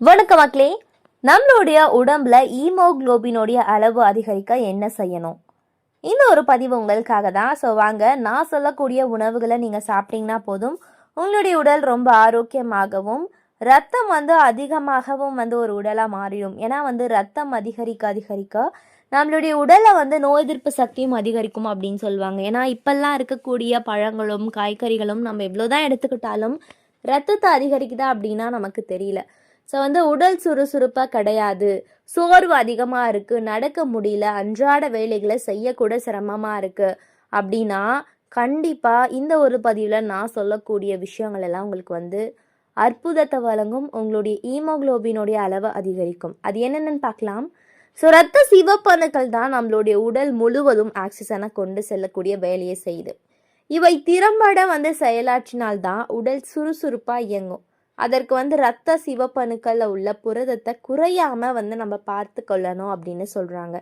வணக்கம் மக்களே. நம்மளுடைய உடம்புல ஈமோகுளோபினுடைய அளவு அதிகரிக்க என்ன செய்யணும்? இந்த ஒரு பதிவு உங்களுக்காக தான். ஸோ வாங்க நான் சொல்லக்கூடிய உணவுகளை நீங்கள் சாப்பிட்டீங்கன்னா போதும். உங்களுடைய உடல் ரொம்ப ஆரோக்கியமாகவும் ரத்தம் வந்து அதிகமாகவும் வந்து ஒரு உடலாக மாறிடும். ஏன்னா வந்து ரத்தம் அதிகரிக்க அதிகரிக்க நம்மளுடைய உடலில் வந்து நோய் எதிர்ப்பு சக்தியும் அதிகரிக்கும் அப்படின்னு சொல்லுவாங்க. ஏன்னா இப்பெல்லாம் இருக்கக்கூடிய பழங்களும் காய்கறிகளும் நம்ம எவ்வளோ தான் எடுத்துக்கிட்டாலும் ரத்தத்தை அதிகரிக்குதா அப்படின்னா நமக்கு தெரியல. ஸோ வந்து உடல் சுறுசுறுப்பாக கிடையாது. சோர்வு அதிகமாக இருக்குது நடக்க முடியல. அன்றாட வேலைகளை செய்யக்கூட சிரமமாக இருக்குது அப்படின்னா கண்டிப்பாக இந்த ஒரு பதிவில் நான் சொல்லக்கூடிய விஷயங்கள் எல்லாம் உங்களுக்கு வந்து அற்புதத்தை வழங்கும். உங்களுடைய ஈமோக்ளோபினுடைய அளவை அதிகரிக்கும். அது என்னென்னு பார்க்கலாம். ஸோ ரத்த சிவப்பணுக்கள் தான் நம்மளுடைய உடல் முழுவதும் ஆக்சிஜனை கொண்டு செல்லக்கூடிய வேலையை செய்யுது. இவை திறம்பட வந்து செயலாற்றினால்தான் உடல் சுறுசுறுப்பாக இயங்கும். அதற்கு வந்து ரத்த சிவப்பணுக்களில் உள்ள புரதத்தை குறையாமல் வந்து நம்ம பார்த்து கொள்ளணும் அப்படின்னு சொல்கிறாங்க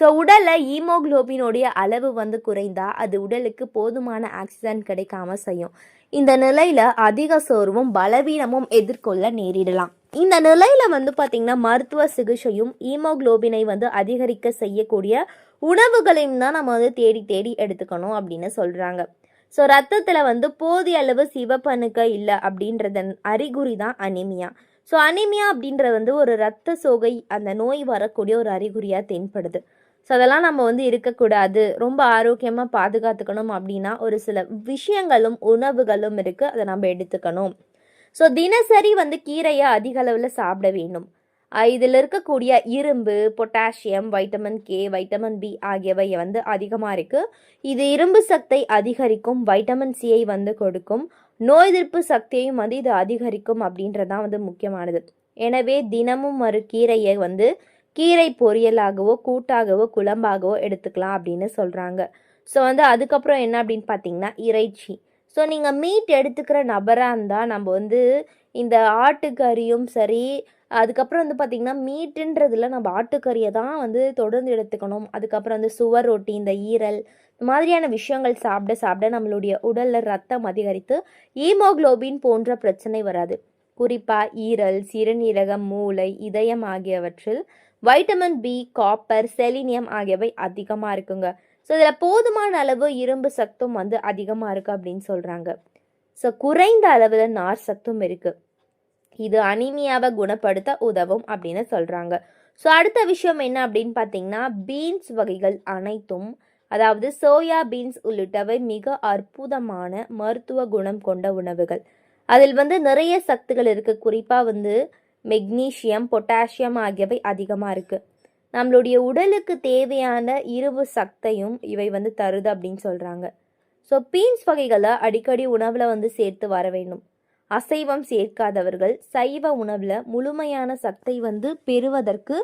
ஸோ உடலில் ஈமோக்ளோபினுடைய அளவு வந்து குறைந்தா அது உடலுக்கு போதுமான ஆக்சிஜன் கிடைக்காம செய்யும். இந்த நிலையில் அதிக சோர்வும் பலவீனமும் எதிர்கொள்ள நேரிடலாம். இந்த நிலையில் வந்து பார்த்திங்கன்னா மருத்துவ சிகிச்சையும் ஈமோக்ளோபினை வந்து அதிகரிக்க செய்யக்கூடிய உணவுகளையும் தான் நம்ம வந்து தேடி தேடி எடுத்துக்கணும் அப்படின்னு சொல்கிறாங்க ஸோ ரத்தத்தில் வந்து போதிய அளவு சிவப்பணுக்க இல்லை அப்படின்றதன் அறிகுறி தான் அனிமியா. ஸோ அனிமியா அப்படின்றது வந்து ஒரு ரத்த சோகை அந்த நோய் வரக்கூடிய ஒரு அறிகுறியாக தென்படுது. ஸோ அதெல்லாம் நம்ம வந்து இருக்கக்கூடாது. ரொம்ப ஆரோக்கியமாக பாதுகாத்துக்கணும் அப்படின்னா ஒரு சில விஷயங்களும் உணவுகளும் இருக்குது அதை நம்ம எடுத்துக்கணும். ஸோ தினசரி வந்து கீரையை அதிக அளவில் சாப்பிட வேண்டும். இதில் இருக்கக்கூடிய இரும்பு potassium vitamin K vitamin B ஆகியவை வந்து அதிகமாக இருக்குது இது இரும்பு சத்தை அதிகரிக்கும் வைட்டமின் சியை வந்து கொடுக்கும். நோய் எதிர்ப்பு சக்தியையும் வந்து இது அதிகரிக்கும் அப்படின்றதான் வந்து முக்கியமானது. எனவே தினமும் ஒரு கீரையை வந்து கீரை பொரியலாகவோ கூட்டாகவோ குழம்பாகவோ எடுத்துக்கலாம் அப்படின்னு சொல்கிறாங்க ஸோ வந்து அதுக்கப்புறம் என்ன அப்படின்னு பார்த்தீங்கன்னா இறைச்சி. ஸோ நீங்கள் மீட் எடுத்துக்கிற நபராக இருந்தால் நம்ம வந்து இந்த ஆட்டுக்கறியும் சரி அதுக்கப்புறம் வந்து பார்த்திங்கன்னா மீட்டுன்றதில் நம்ம ஆட்டுக்கறியை தான் வந்து தொடர்ந்து எடுத்துக்கணும். அதுக்கப்புறம் வந்து சுவர் ரொட்டி இந்த ஈரல் இந்த மாதிரியான விஷயங்கள் சாப்பிட சாப்பிட நம்மளுடைய உடலில் ரத்தம் அதிகரித்து ஈமோகுளோபின் போன்ற பிரச்சனை வராது. குறிப்பாக ஈரல் சிறுநீரகம் மூளை இதயம் ஆகியவற்றில் வைட்டமின் பி காப்பர் செலினியம் ஆகியவை அதிகமாக இருக்குங்க. ஸோ இதில் போதுமான அளவு இரும்பு சத்தும் வந்து அதிகமாக இருக்குது அப்படின்னு சொல்கிறாங்க ஸோ குறைந்த அளவில் நார் சத்தும் இருக்குது இது அனிமியாவை குணப்படுத்த உதவும் அப்படின்னு சொல்கிறாங்க ஸோ அடுத்த விஷயம் என்ன அப்படின்னு பார்த்தீங்கன்னா பீன்ஸ் வகைகள் அனைத்தும் அதாவது சோயா பீன்ஸ் உள்ளிட்டவை மிக அற்புதமான மருத்துவ குணம் கொண்ட உணவுகள். அதில் வந்து நிறைய சத்துகள் இருக்குது குறிப்பாக வந்து மெக்னீஷியம் பொட்டாசியம் ஆகியவை அதிகமாக இருக்குது நம்மளுடைய உடலுக்கு தேவையான இரும்பு சக்தையும் இவை வந்து தருது அப்படின்னு சொல்கிறாங்க ஸோ பீன்ஸ் வகைகளை அடிக்கடி உணவில் வந்து சேர்த்து வர வேண்டும். அசைவம் சேர்க்காதவர்கள் சைவ உணவில் முழுமையான சத்தை வந்து பெறுவதற்கு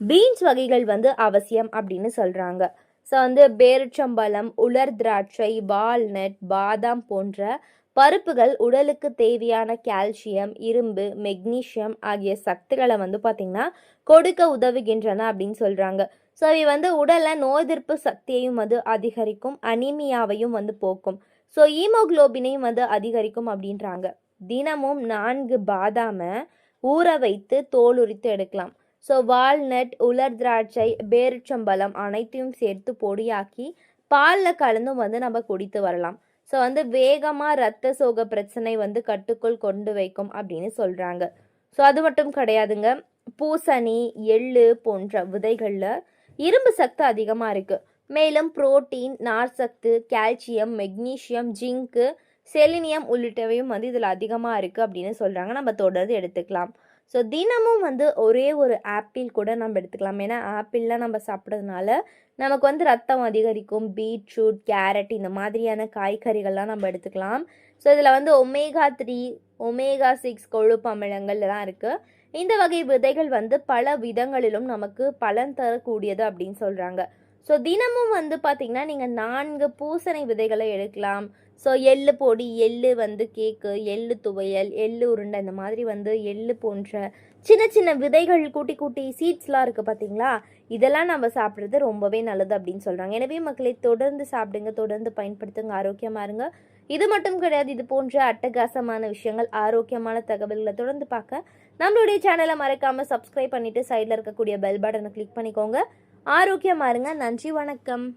பீன்ஸ் வகைகள் வந்து அவசியம் அப்படின்னு சொல்கிறாங்க ஸோ வந்து பேரிச்சம்பழம் உலர் திராட்சை வால்நட் பாதாம் போன்ற பருப்புகள் உடலுக்கு தேவையான கால்சியம் இரும்பு மெக்னீஷியம் ஆகிய சக்திகளை வந்து பார்த்திங்கன்னா கொடுக்க உதவுகின்றன அப்படின்னு சொல்கிறாங்க ஸோ இவை வந்து உடலில் நோய் எதிர்ப்பு சக்தியையும் வந்து அதிகரிக்கும் அனீமியாவையும் வந்து போக்கும். ஸோ ஈமோக்ளோபினையும் வந்து அதிகரிக்கும் அப்படின்றாங்க. தினமும் நான்கு பாதாமை ஊற வைத்து தோல் உரித்து எடுக்கலாம். ஸோ வால்நட் உலர் திராட்சை பேரிச்சம்பழம் அனைத்தையும் சேர்த்து பொடியாக்கி பாலில் கலந்தும் வந்து நம்ம குடித்து வரலாம். ஸோ வந்து வேகமாக ரத்த சோக பிரச்சனை வந்து கட்டுக்குள் கொண்டு வைக்கும் அப்படின்னு சொல்கிறாங்க ஸோ அது மட்டும் கிடையாதுங்க. பூசணி எள்ளு போன்ற விதைகளில் இரும்பு சத்து அதிகமாக இருக்குது மேலும் புரோட்டீன் நார் சத்து கால்சியம் மெக்னீஷியம் ஜிங்க்கு செலினியம் உள்ளிட்டவையும் வந்து இதில் அதிகமாக இருக்குது அப்படின்னு சொல்கிறாங்க நம்ம தொடர்ந்து எடுத்துக்கலாம். ஸோ தினமும் வந்து ஒரே ஒரு ஆப்பிள் கூட நம்ம எடுத்துக்கலாம். ஏன்னா ஆப்பிள்லாம் நம்ம சாப்பிட்றதுனால நமக்கு வந்து ரத்தம் அதிகரிக்கும். பீட்ரூட் கேரட் இந்த மாதிரியான காய்கறிகள்லாம் நம்ம எடுத்துக்கலாம். ஸோ இதில் வந்து ஒமேகா த்ரீ ஒமேகா சிக்ஸ் கொழுப்பு அமிலங்கள்லாம் இருக்குது இந்த வகை விதைகள் வந்து பல விதங்களிலும் நமக்கு பலன் தரக்கூடியது அப்படின்னு சொல்கிறாங்க ஸோ தினமும் வந்து பார்த்திங்கன்னா நீங்கள் நான்கு பூசணி விதைகளை எடுக்கலாம். ஸோ எள்ளு பொடி எள்ளு வந்து கேக்கு எள்ளு துவையல் எள்ளு உருண்டை இந்த மாதிரி வந்து எள்ளு போன்ற சின்ன சின்ன விதைகள் கூட்டி கூட்டி சீட்ஸ்லாம் இருக்குது பார்த்தீங்களா இதெல்லாம் நம்ம சாப்பிட்றது ரொம்பவே நல்லது அப்படின்னு சொல்கிறாங்க எனவே மக்களை தொடர்ந்து சாப்பிடுங்க தொடர்ந்து பயன்படுத்துங்க ஆரோக்கியமாக இருங்க. இது மட்டும் கிடையாது இது போன்ற அட்டகாசமான விஷயங்கள் ஆரோக்கியமான தகவல்களை தொடர்ந்து பார்க்க நம்மளுடைய சேனலை மறக்காமல் சப்ஸ்கிரைப் பண்ணிவிட்டு சைடில் இருக்கக்கூடிய பெல் பட்டனை கிளிக் பண்ணிக்கோங்க. ஆரோக்கியமாக இருங்க. நன்றி வணக்கம்.